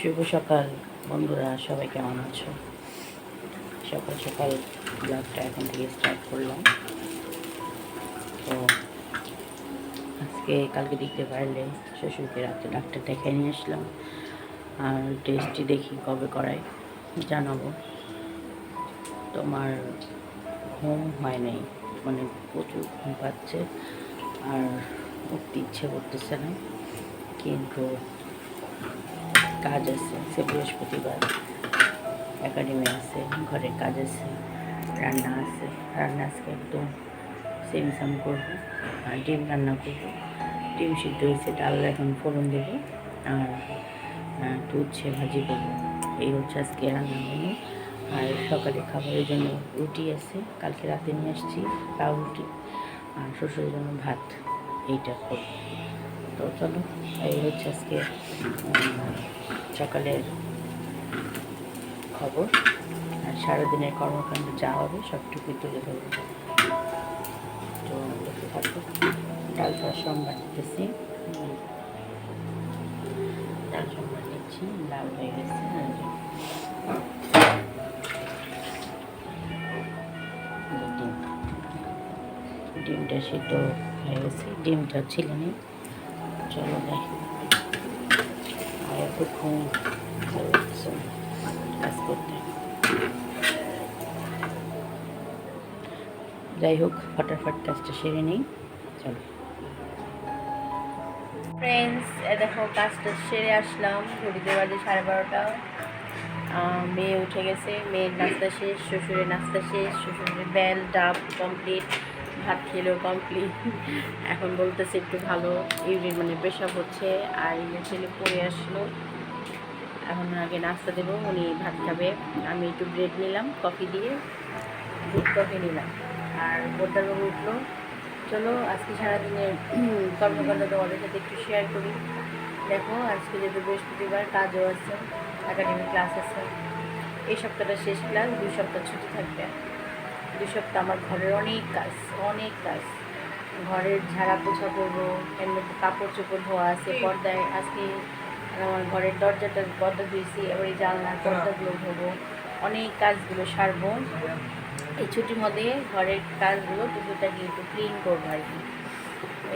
শুভ সকাল বন্ধুরা, সবাই কেমন আছো? সকাল সকাল ব্লগটা এখন থেকে স্টার্ট করলাম। তো আজকে কালকে দেখতে পারলে শ্বশুরকে রাতে ডাক্তার দেখাই নিয়ে আসলাম। আর টেস্টটি দেখি কবে করাই জানাব। তোমার ঘুম হয় নাই মানে প্রচুর ঘুম পাচ্ছে, আর উঠতে ইচ্ছে করতেছে না। কিন্তু কাজ আছে, সে বৃহস্পতিবার। একাডেমি আছে, ঘরের কাজ আছে, রান্না আছে, রান্না আজকে একদম সেম সাম করব, আর ডিম রান্না করব। ডিম সিদ্ধ হয়েছে, ডাল এখন ফোড়ন দেবো, আর একটু উচ্ছে ভাজি করব। এই হচ্ছে আজকে রান্না মেনু আর সকালে খাবারের জন্য রুটি আছে, কালকে রাতে নিয়ে আসছি পাউ রুটি আর শ্বশুরের জন্য ভাত, এইটা করব। তো চলো এই হচ্ছে আজকে সকালের খবর। আর সারাদিনের কর্মকাণ্ড যা হবে সবটুকুই তুলে ধরবো। তো দেখতে থাকব ডালটা সোমবার দিতেছি। ডাল সোমবার নিচ্ছি লাল হয়ে গেছে আর এই যে ডিম। ডিমটা সিদ্ধ হয়ে গেছে ডিমটা ছিলে নিই চলো যাই আর এতক্ষণ ভালো লাগছে কাজ করতে যাই হোক, ফটাফট কাজটা সেরে নিই। চলো। ফ্রেন্ডস দেখো কাজটা সেরে আসলাম। ঘড়িতে বাজে সাড়ে বারোটা। মেয়ে উঠে গেছে। মেয়ের নাস্তা শেষ, শ্বশুরের নাস্তা শেষ, শ্বশুরের বেল ডাব কমপ্লিট ভাত খেলেও কমপ্লিট এখন বলতেছে একটু ভালো ইউরিন মানে পেশাব হচ্ছে, আর এই ছেলে পড়ে আসলো। এখন আগে নাস্তা দেবো, উনি ভাত খাবে। আমি একটু ব্রেড নিলাম কফি দিয়ে দুধ কফি নিলাম। আর বোদ্দারবাবু উঠল। চলো, আজকে সারাদিনের কর্মকাণ্ড তোমাদের সাথে একটু শেয়ার করি। দেখো, আজকে যেহেতু বৃহস্পতিবার, কাজও আছে একাডেমিক ক্লাস আছে। এই সপ্তাহটা শেষ ক্লাস দুই সপ্তাহ ছুটি থাকবে। দুই সপ্তাহ আমার ঘরের অনেক কাজ অনেক কাজ। ঘরের ঝাড়া পোছা করব এর মধ্যে কাপড় চোপড় ধোয়া আছে পর্দায় আজকে আমার ঘরের দরজাটা পর্দা ধুয়েছি এবার এই জানলার পর্দাগুলো ধোবো। অনেক কাজগুলো সারবো। এই ছুটির মধ্যে ঘরের কাজগুলো টুকুটাকে একটু ক্লিন করব আর কি।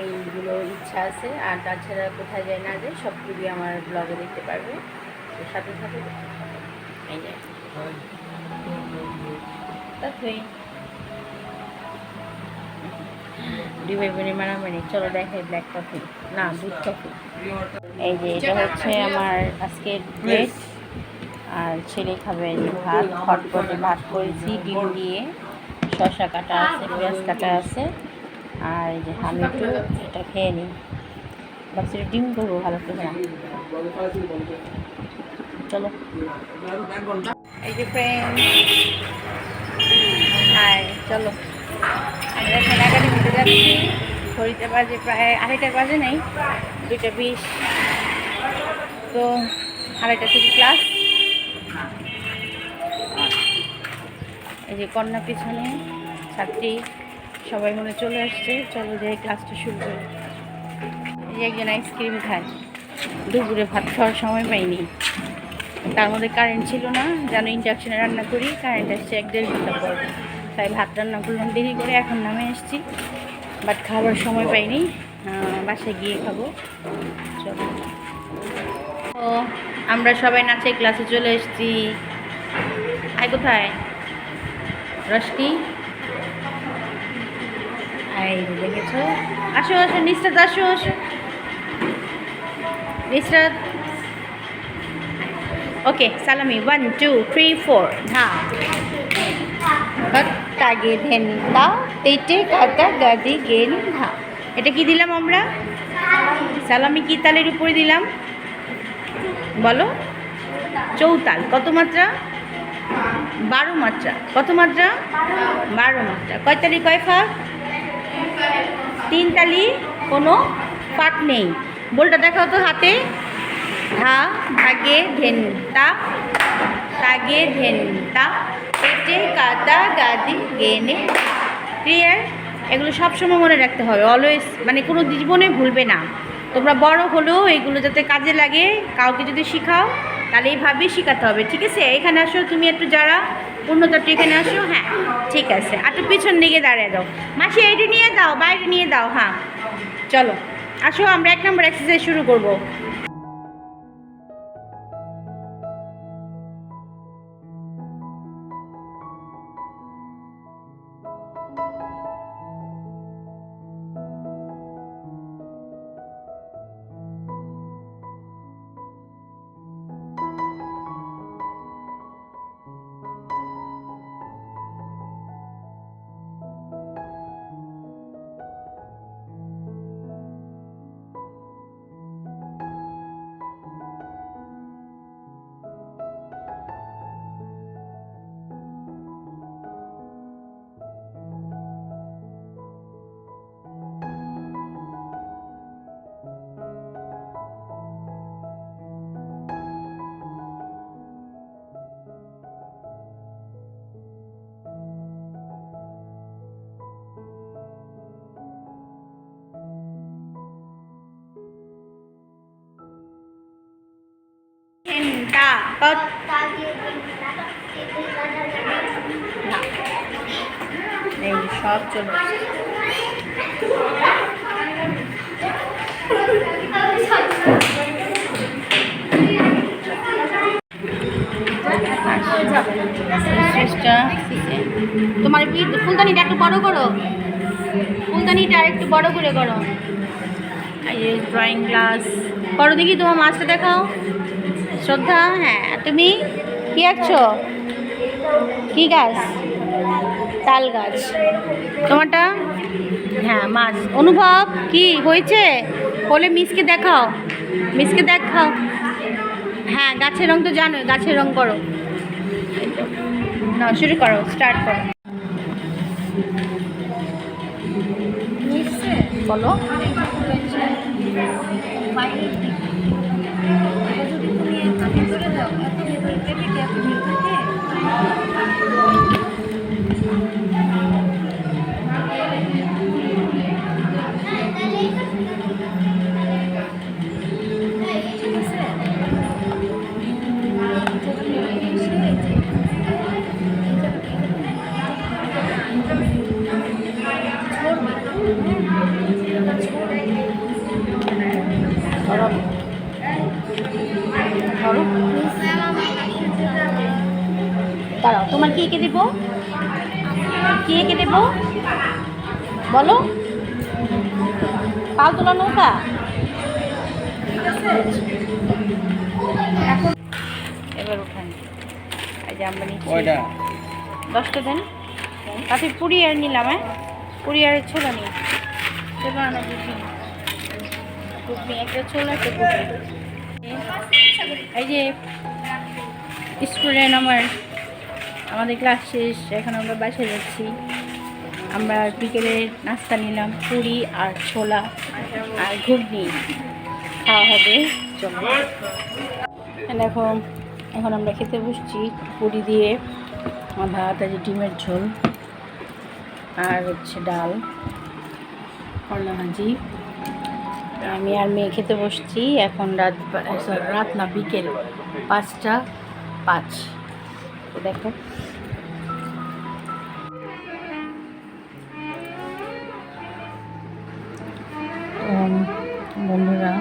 এইগুলো ইচ্ছা আছে আর তাছাড়া কোথায় যায় না যায় সবগুলি আমার ব্লগে দেখতে পারবে। তো সাথে সাথে। এই যে। তাতেই দুই ভাই বোনের চলো দেখাই ব্ল্যাক কফি না, দুধ কফি এই যে, এটা হচ্ছে আমার আজকের প্লেট আর ছেলে খাবে ভাত। হটপটে ভাত করেছি, ডিম দিয়ে। শসা কাটা আছে, পেঁয়াজ কাটা আছে। আর এই যে আমি একটু এটা খেয়ে নিই। ভাবছি ডিম করব, ভালো করে। চলো। এই যে ফ্রেন্ড চলো। আমরা এখন একাডেমিতে যাচ্ছি। ঘড়িতে বাজে প্রায় আড়াইটার বাজে নেই, দুইটা বিশ। তো আড়াইটা থেকে ক্লাস। এই যে কন্যা পিছনে, ছাত্রী, সবাই মনে চলে আসছে। চলো যে ক্লাসটা শুরু করি। এই যে একজন আইসক্রিম খায়। দুপুরে ভাত খাওয়ার সময় পাইনি। তার মধ্যে কারেন্ট ছিল না, যেন ইন্ডাকশনে রান্না করি কারেন্ট আসছে এক দেড় ঘণ্টা পর। তাই ভাত রান্না করলাম, দেরি করে এখন নামে এসেছি। বাট খাবার সময় পাইনি বাসায় গিয়ে খাব। চলো। তো আমরা সবাই নাচে ক্লাসে চলে এসেছি। আয় কোথায়? যে দেখেছ? আসো আসো, নিস্তাত, আসো আসো। নিস্তাত। ওকে সালামি ওয়ান টু থ্রি ফোর ধা তাগে ধেন দা তেটে কাটা গাদি গেন ধা এটা কি দিলাম আমরা? সালামি কি তালের উপরে দিলাম? বলো। চৌতাল, কত মাত্রা? বারো মাত্রা। কত মাত্রা? বারো মাত্রা। কয় তালি, কয় ফাঁক? তিন তালি, কোনো ফাঁক নেই। বলটা দেখাও তো হাতে। ধা ধাগে ধেন তা তাগে ধেন তা। পেটে কাটা গাদি, গেনে ক্লিয়ার এগুলো সবসময় মনে রাখতে হবে। অলওয়েজ মানে কোনো জীবনে ভুলবে না। তোমরা বড় হলেও এগুলো যাতে কাজে লাগে, কাউকে যদি শেখাও, তাহলে এইভাবেই শেখাতে হবে। ঠিক আছে? এখানে আসো, তুমি একটু যারা পূর্ণতাটা এখানে আসো। হ্যাঁ ঠিক আছে। আর একটু পিছন দিকে দাঁড়িয়ে দাও। মাসি এইটা নিয়ে দাও, বাইরে নিয়ে দাও। হ্যাঁ চলো। আসো, আমরা এক নম্বর এক্সারসাইজ শুরু করব। এই সব চলে। তোমার ফুলদানিটা একটু বড় করো। ফুলদানিটা একটু বড় করে করো। ড্রয়িং ক্লাস করো দেখি তোমার মাছটা দেখাও। শ্রদ্ধা হ্যাঁ। তুমি কি আঁকছো? কি গাছ? তাল গাছ। তোমারটা? হ্যাঁ মাছ। অনুভব, কি হয়েছে? বলে মিসকে দেখাও। মিসকে দেখাও। হ্যাঁ গাছের রং তো জানো গাছের রং করো। না শুরু করো স্টার্ট করো। বলো। দাঁড়াও তোমার কি এঁকে দেবো? কি এঁকে দেবো? বলো। পাল তোলা নৌকা? এখন এবার উঠান। এই যে আমরা নিচ্ছি। দশটা দেন। তাতে পুরি আর নিলাম হ্যাঁ? পুরি আর ছোলা নিই চেপা না ঘুগনি একটা ছোলা একটা ঘুগনি এই যে স্টুডেন্ট আমার আমাদের ক্লাস শেষ, এখন আমরা বাসায় যাচ্ছি। আমরা বিকেলে নাস্তা নিলাম, পুরি আর ছোলা আর ঘুগনি। খাওয়া হবে। দেখো, এখন আমরা খেতে বসছি পুরি দিয়ে। ভাত আছে ডিমের ঝোল আর হচ্ছে ডাল, করলা ভাজি। আমি আর মেয়ে খেতে বসছি। এখন রাত রাত না, বিকেল পাঁচটা পাঁচ। তো দেখো। বন্ধুরা,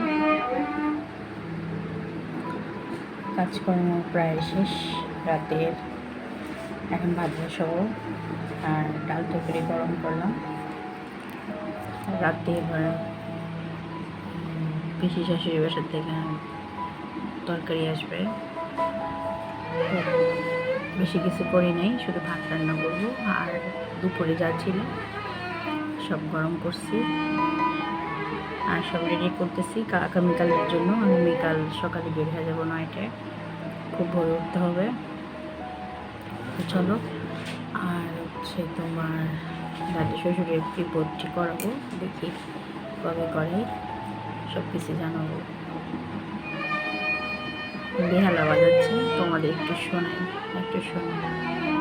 কাজকর্ম প্রায় শেষ, রাতের। এখন ভাত বসাবো আর ডাল তরকারি গরম করলাম। রাতে এবার পিসি শাশুড়ি বাসার থেকে তরকারি আসবে। বেশি কিছু করি নাই, শুধু ভাত রান্না করব আর দুপুরে যা ছিল সব গরম করছি। আর সব রেডি করতেছি। আগামীকালের জন্য আগামীকাল সকালে বের হয়ে যাব নয়টায়। খুব ভোরে উঠতে হবে। চলো, আর হচ্ছে তোমার দাদি শ্বশুরের রিপোর্টটি করাবো, দেখি কবে করে। সব কিছু জানাব। বেহালা বাজাচ্ছে তোমাদের একটু শোনাই একটু শোনাই।